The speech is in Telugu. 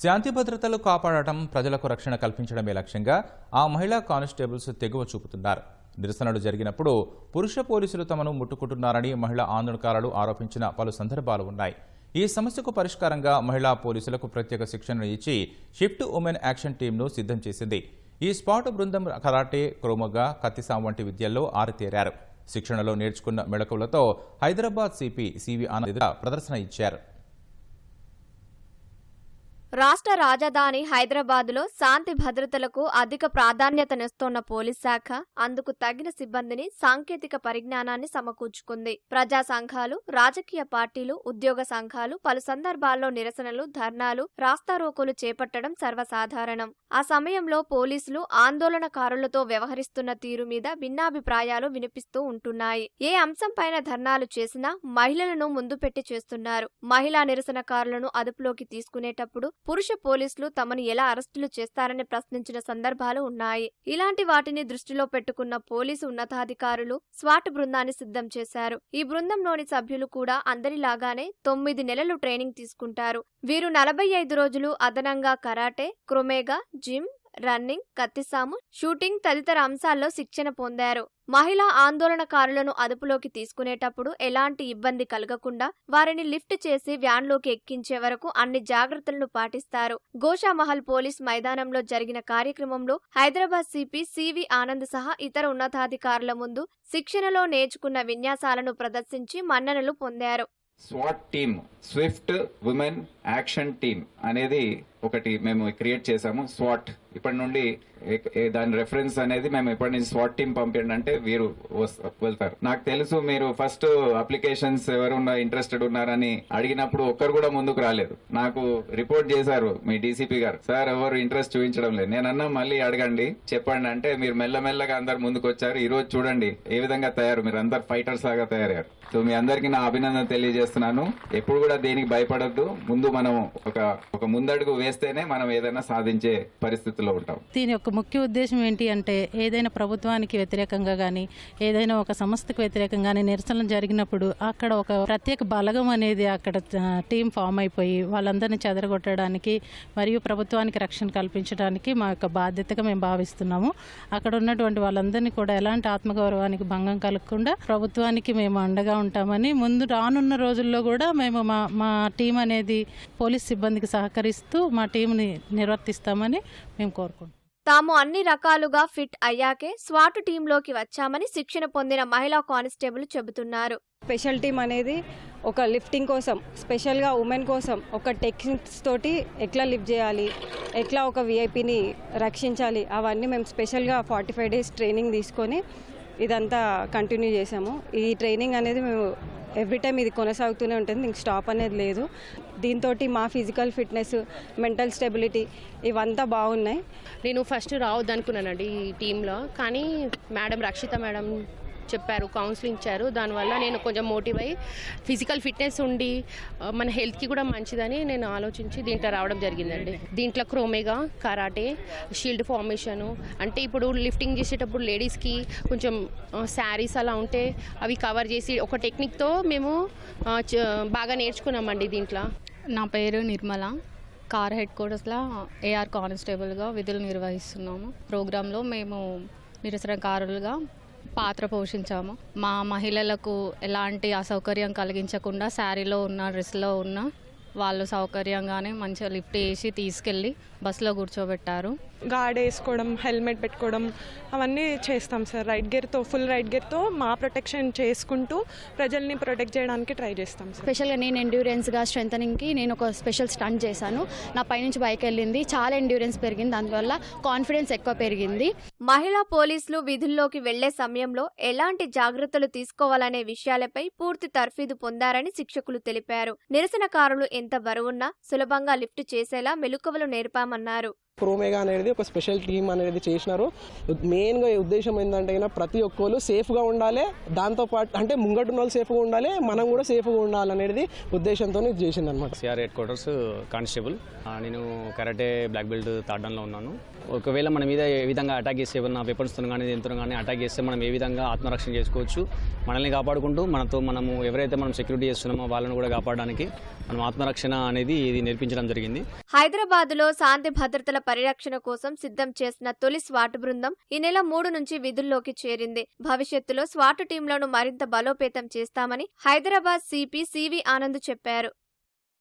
శాంతి భద్రతలు కాపాడటం ప్రజలకు రక్షణ కల్పించడమే లక్ష్యంగా ఆ మహిళా కానిస్టేబుల్స్ తెగువ చూపుతున్నారు. నిరసనలు జరిగినప్పుడు పురుష పోలీసులు తమను ముట్టుకుంటున్నారని మహిళా ఆందోళనకారులు ఆరోపించిన పలు సందర్భాలు ఉన్నాయి. ఈ సమస్యకు పరిష్కారంగా మహిళా పోలీసులకు ప్రత్యేక శిక్షణ ఇచ్చి షిఫ్ట్ ఉమెన్ యాక్షన్ టీంను సిద్ధం చేసింది. ఈ స్పాట్ బృందం కరాటే క్రోమగా కత్తిసాం వంటి విద్యల్లో ఆరితేరారు. శిక్షణలో నేర్చుకున్న మెళకువలతో హైదరాబాద్ సిపి సివి ఆనంద్ ప్రదర్శన ఇచ్చారు. రాష్ట్ర రాజధాని హైదరాబాద్లో శాంతి భద్రతలకు అధిక ప్రాధాన్యతనిస్తోన్న పోలీస్ శాఖ అందుకు తగిన సిబ్బందిని సాంకేతిక పరిజ్ఞానాన్ని సమకూర్చుకుంది. ప్రజా సంఘాలు రాజకీయ పార్టీలు ఉద్యోగ సంఘాలు పలు సందర్భాల్లో నిరసనలు ధర్నాలు రాస్తారోకోలు చేపట్టడం సర్వసాధారణం. ఆ సమయంలో పోలీసులు ఆందోళనకారులతో వ్యవహరిస్తున్న తీరు మీద భిన్నాభిప్రాయాలు వినిపిస్తూ ఉంటున్నాయి. ఏ అంశంపైన ధర్నాలు చేసినా మహిళలను ముందు పెట్టి చేస్తున్నారు. మహిళా నిరసనకారులను అదుపులోకి తీసుకునేటప్పుడు పురుష పోలీసులు తమను ఎలా అరెస్టులు చేస్తారని ప్రశ్నించిన సందర్భాలు ఉన్నాయి. ఇలాంటి వాటిని దృష్టిలో పెట్టుకున్న పోలీసు ఉన్నతాధికారులు స్వాట్ బృందాన్ని సిద్ధం చేశారు. ఈ బృందంలోని సభ్యులు కూడా అందరిలాగానే తొమ్మిది నెలలు ట్రైనింగ్ తీసుకుంటారు. వీరు నలభై ఐదు రోజులు అదనంగా karate krav maga gym running కత్తిసాము shooting తదితర అంశాల్లో శిక్షణ పొందారు. మహిళా ఆందోళనకారులను అదుపులోకి తీసుకునేటప్పుడు ఎలాంటి ఇబ్బంది కలగకుండా వారిని లిఫ్ట్ చేసి వ్యాన్లోకి ఎక్కించే వరకు అన్ని జాగ్రత్తలను పాటిస్తారు. గోషామహల్ పోలీస్ మైదానంలో జరిగిన కార్యక్రమంలో హైదరాబాద్ సిపి సివి ఆనంద్ సహా ఇతర ఉన్నతాధికారుల ముందు శిక్షణలో నేర్చుకున్న విన్యాసాలను ప్రదర్శించి మన్ననలు పొందారు. Swat team swift women action team అనేది ఒకటి మేము క్రియేట్ చేశాము. స్వాట్ ఇప్పటి నుండి దాని రెఫరెన్స్ అనేది మేము ఇప్పటి నుంచి స్వాట్ టీం పంపించండి అంటే వీరు వెళ్తారు. నాకు తెలుసు మీరు ఫస్ట్ అప్లికేషన్స్ ఎవరు ఇంట్రెస్టెడ్ ఉన్నారని అడిగినప్పుడు ఒక్కరు కూడా ముందుకు రాలేదు. నాకు రిపోర్ట్ చేశారు మీ డీసీపీ గారు. సార్ ఎవరు ఇంట్రెస్ట్ చూపించడం లేదు. నేనన్నా మళ్ళీ అడగండి. చెప్పండి. అంటే మీరు మెల్లమెల్లగా అందరు ముందుకు వచ్చారు. ఈ రోజు చూడండి ఏ విధంగా తయారు. మీరు అందరు ఫైటర్స్ లాగా తయారయ్యారు. సో మీ అందరికి నా అభినందన తెలియజేస్తున్నాను. ఎప్పుడు కూడా దేనికి భయపడద్దు. ముందు మనం ఒక ఒక ముందడుగు చేస్తేనే మనం ఏదైనా సాధించే పరిస్థితిలో ఉంటాం. దీని యొక్క ముఖ్య ఉద్దేశం ఏంటి అంటే ఏదైనా ప్రభుత్వానికి వ్యతిరేకంగా కానీ ఏదైనా ఒక సంస్థకు వ్యతిరేకంగా కానీ నిరసనలు జరిగినప్పుడు అక్కడ ఒక ప్రత్యేక బలగం అనేది అక్కడ టీం ఫామ్ అయిపోయి వాళ్ళందరినీ చెదరగొట్టడానికి మరియు ప్రభుత్వానికి రక్షణ కల్పించడానికి మా యొక్క బాధ్యతగా మేము భావిస్తున్నాము. అక్కడ ఉన్నటువంటి వాళ్ళందరినీ కూడా ఎలాంటి ఆత్మగౌరవానికి భంగం కలగకుండా ప్రభుత్వానికి మేము అండగా ఉంటామని ముందు రానున్న రోజుల్లో కూడా మేము మా మా టీం అనేది పోలీస్ సిబ్బందికి సహకరిస్తూ మా టీంని నిర్వర్తిస్తామని మేము కోరుకుంటున్నాం. తాము అన్ని రకాలుగా ఫిట్ అయ్యాకే స్వాట్ టీంలోకి వచ్చామని శిక్షణ పొందిన మహిళా కానిస్టేబుల్ చెబుతున్నారు. స్పెషల్ టీమ్ అనేది ఒక లిఫ్టింగ్ కోసం స్పెషల్గా ఉమెన్ కోసం ఒక టెక్నిక్స్ తోటి ఎట్లా లిఫ్ట్ చేయాలి ఎట్లా ఒక విఐపిని రక్షించాలి అవన్నీ మేము స్పెషల్గా ఫార్టీ ఫైవ్ డేస్ ట్రైనింగ్ తీసుకొని ఇదంతా కంటిన్యూ చేసాము ఈ ట్రైనింగ్ అనేది మేము ఎవ్రీ టైం ఇది కొనసాగుతూనే ఉంటుంది. ఇంక స్టాప్ అనేది లేదు. దీంతో మా ఫిజికల్ ఫిట్నెస్ మెంటల్ స్టెబిలిటీ ఇవంతా బాగున్నాయి. నేను ఫస్ట్ రావద్దు అనుకున్నానండి ఈ టీంలో కానీ మేడం రక్షిత మేడం చెప్పారు కౌన్సిలింగ్ ఇచ్చారు. దానివల్ల నేను కొంచెం మోటివ్ అయ్యి ఫిజికల్ ఫిట్నెస్ ఉండి మన హెల్త్కి కూడా మంచిదని నేను ఆలోచించి దీంట్లో రావడం జరిగిందండి. దీంట్లో క్రోమేగా కరాటే షీల్డ్ ఫార్మేషను అంటే ఇప్పుడు లిఫ్టింగ్ చేసేటప్పుడు లేడీస్కి కొంచెం శారీస్ అలా ఉంటే అవి కవర్ చేసి ఒక టెక్నిక్తో మేము బాగా నేర్చుకున్నామండి దీంట్లో. నా పేరు నిర్మల. కార్ హెడ్ క్వార్టర్స్లో ఏఆర్ కానిస్టేబుల్గా విధులు నిర్వహిస్తున్నాము. ప్రోగ్రాంలో మేము నిరసనకారులుగా పాత్ర పోషించాము. మా మహిళలకు ఎలాంటి అసౌకర్యం కలిగించకుండా శారీలో ఉన్న డ్రెస్లో ఉన్న వాళ్ళు సౌకర్యంగానే మంచిగా లిఫ్ట్ చేసి తీసుకెళ్ళి బస్సులో కూర్చోబెట్టారు. గార్డ్ వేసుకోవడం హెల్మెట్ పెట్టుకోవడం అవన్నీ చేస్తాం సార్. రైట్ గేర్తో ఫుల్ రైట్ గేర్తో మా ప్రొటెక్షన్ చేసుకుంటూ ప్రజల్ని ప్రొటెక్ట్ చేయడానికి ట్రై చేస్తాం సార్. స్పెషల్గా నేను ఎండ్యూరెన్స్గా స్ట్రెంథనింగ్కి నేను ఒక స్పెషల్ స్టంట్ చేశాను. నా పైనుంచి బైక్ వెళ్ళింది. చాలా ఎండ్యూరెన్స్ పెరిగింది. దానివల్ల కాన్ఫిడెన్స్ ఎక్కువ పెరిగింది. మహిళా పోలీసులు విధుల్లోకి వెళ్ళే సమయంలో ఎలాంటి జాగ్రత్తలు తీసుకోవాలనే విషయాలపై పూర్తి తర్ఫీదు పొందారని శిక్షకులు తెలిపారు. నిరసనకారులు ఎంత బరువున్నా సులభంగా లిఫ్ట్ చేసేలా మెలకువలు నేర్పామన్నారు ప్రోమేగా అనేది ఒక స్పెషల్ టీమ్ అనేది చేసినారు. మెయిన్గా ఉద్దేశం ఏంటంటే అయినా ప్రతి ఒక్కరు సేఫ్గా ఉండాలి దాంతోపాటు అంటే ముంగటున్న వాళ్ళు సేఫ్గా ఉండాలి మనం కూడా సేఫ్గా ఉండాలనేది ఉద్దేశంతో ఇది చేసిందనమాట సిఆర్ హెడ్ క్వార్టర్స్ కానిస్టేబుల్ నేను కరాటే బ్లాక్ బెల్ట్ దాన్లో ఉన్నాను. ఒకవేళ మన మీద ఏ విధంగా అటాక్ చేస్తే ఏమన్నా వెపన్స్తో కానీ దేంతో కానీ అటాక్ చేస్తే మనం ఏ విధంగా ఆత్మరక్షణ చేసుకోవచ్చు మనల్ని కాపాడుకుంటూ మనతో మనము ఎవరైతే మనం సెక్యూరిటీ చేస్తున్నామో వాళ్ళని కూడా కాపాడడానికి మనం ఆత్మరక్షణ అనేది ఇది నేర్పించడం జరిగింది. హైదరాబాదులో శాంతి భద్రతల పరిరక్షణ కోసం సిద్ధం చేసిన తొలి స్వాట్ బృందం ఈ నెల మూడు నుంచి విధుల్లోకి చేరింది. భవిష్యత్తులో స్వాట్ టీంలను మరింత బలోపేతం చేస్తామని హైదరాబాద్ సిపి సివి ఆనంద్ చెప్పారు.